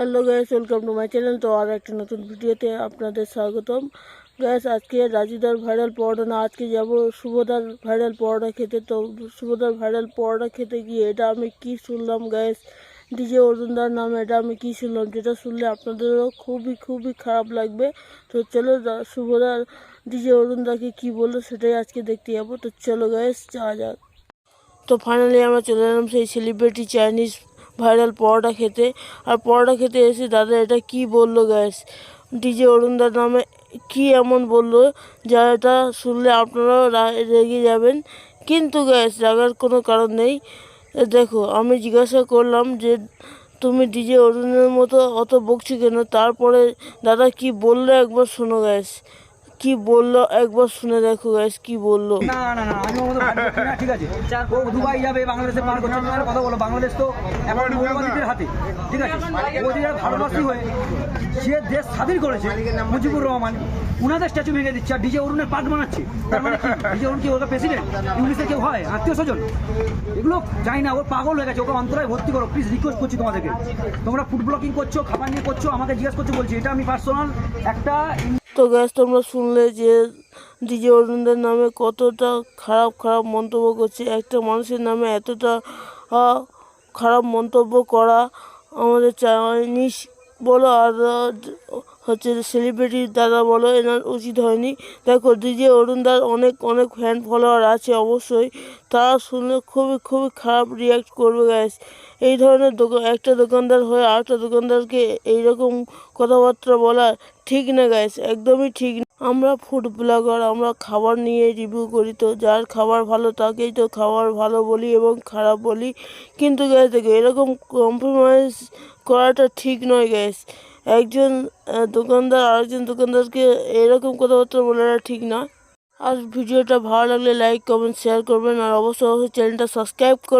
Hello guys welcome to my channel তো আর একটা নতুন ভিডিওতে আপনাদের স্বাগতম। গ্যাস আজকে রাজুদার ভাইরাল পরোটা না, আজকে যাব শুভদার ভাইরাল পরোটা খেতে। তো শুভদার ভাইরাল পরোটা খেতে গিয়ে এটা আমি কি শুনলাম গ্যাস ডিজে অরুণদার নামে এটা আমি কি শুনলাম? যেটা শুনলে আপনাদেরও খুবই খুবই খারাপ লাগবে। তো চলো শুভদার ডিজে অরুণদাকে কি বলল সেটাই আজকে দেখতে যাব। তো চলো গ্যাস যাওয়া যাক। তো ফাইনালি আমরা চলে এলাম সেই সেলিব্রিটি চাইনিজ ভাইরাল পরোটা খেতে। আর পরোটা খেতে এসে দাদা এটা কি বলল গ্যাস ডিজে অরুণদার নামে কি এমন বলল যা এটা শুনলে আপনারাও রেগে যাবেন। কিন্তু গ্যাস রাগার কোনো কারণ নেই। দেখো, আমি জিজ্ঞাসা করলাম যে তুমি ডিজে অরুণের মতো অত বকছি কেন? তারপরে দাদা কি বলল একবার শোনো গ্যাস কি বলল? একবার শুনে দেখো গ্যাস কি বলল? না না না আমি ওর না, ঠিক আছে? ও দুবাই যাবে বাংলাদেশে পার করছে তোমার কথা বলো। বাংলাদেশ তো এখন মৌলবাদীদের হাতে ঠিক আছে? ও যে ভারতবাসী হয়ে যে দেশ স্বাধীন করেছে মুজিবুর রহমান। উনাদের স্ট্যাচু ভেঙে দিচ্ছে আর ডিজে অরুণের পার্ট বানাচ্ছে। তার মানে ডিজে অরুণ কি ওটা প্রেসিডেন্ট ইংলিশে কেউ হয়? আত্মীয় স্বজন? এগুলো জানি না ও পাগল হয়ে গেছে ওকে অন্তরায় ভর্তি করো। প্লিজ রিকোয়েস্ট করছি তোমাদেরকে। তোমরা ফুড ব্লকিং করছ খাবার নিয়ে করছ আমাকে জিজ্ঞেস করছ বলছি এটা আমি পার্সোনাল একটা তো গ্যাস তোমরা শুনলে যে ডিজে অরুণদের নামে কতটা খারাপ খারাপ মন্তব্য করছে। একটা মানুষের নামে এতটা খারাপ মন্তব্য করা আমাদের চাইনিজ বলো, আর হচ্ছে সেলিব্রিটির দাদা বলো, এনার উচিত হয়নি। দেখো ডিজে অরুণদার অনেক অনেক ফ্যান ফলোয়ার আছে অবশ্যই। তারা শুনলে খুবই খুবই খারাপ রিয়াক্ট করবে গ্যাস এই ধরনের দোকান একটা দোকানদার হয়ে আরেকটা দোকানদারকে এইরকম কথাবার্তা বলা ঠিক না গাইস একদমই ঠিক না। আমরা ফুড ব্লগার আমরা খাবার নিয়ে রিভিউ করি তো, যার খাবার ভালো তাকেই তো খাবার ভালো বলি এবং খারাপ বলি। কিন্তু গ্যাস দেখো, এরকম কম্প্রোমাইজ করাটা ঠিক নয় গ্যাস একজন দোকানদার, আরেকজন দোকানদারকে এরকম কথাবার্তা বলাটা ঠিক না। আর ভিডিওটা ভালো লাগলে লাইক কমেন্ট শেয়ার করবেন। আর অবশ্যই অবশ্যই চ্যানেলটা সাবস্ক্রাইব করবেন।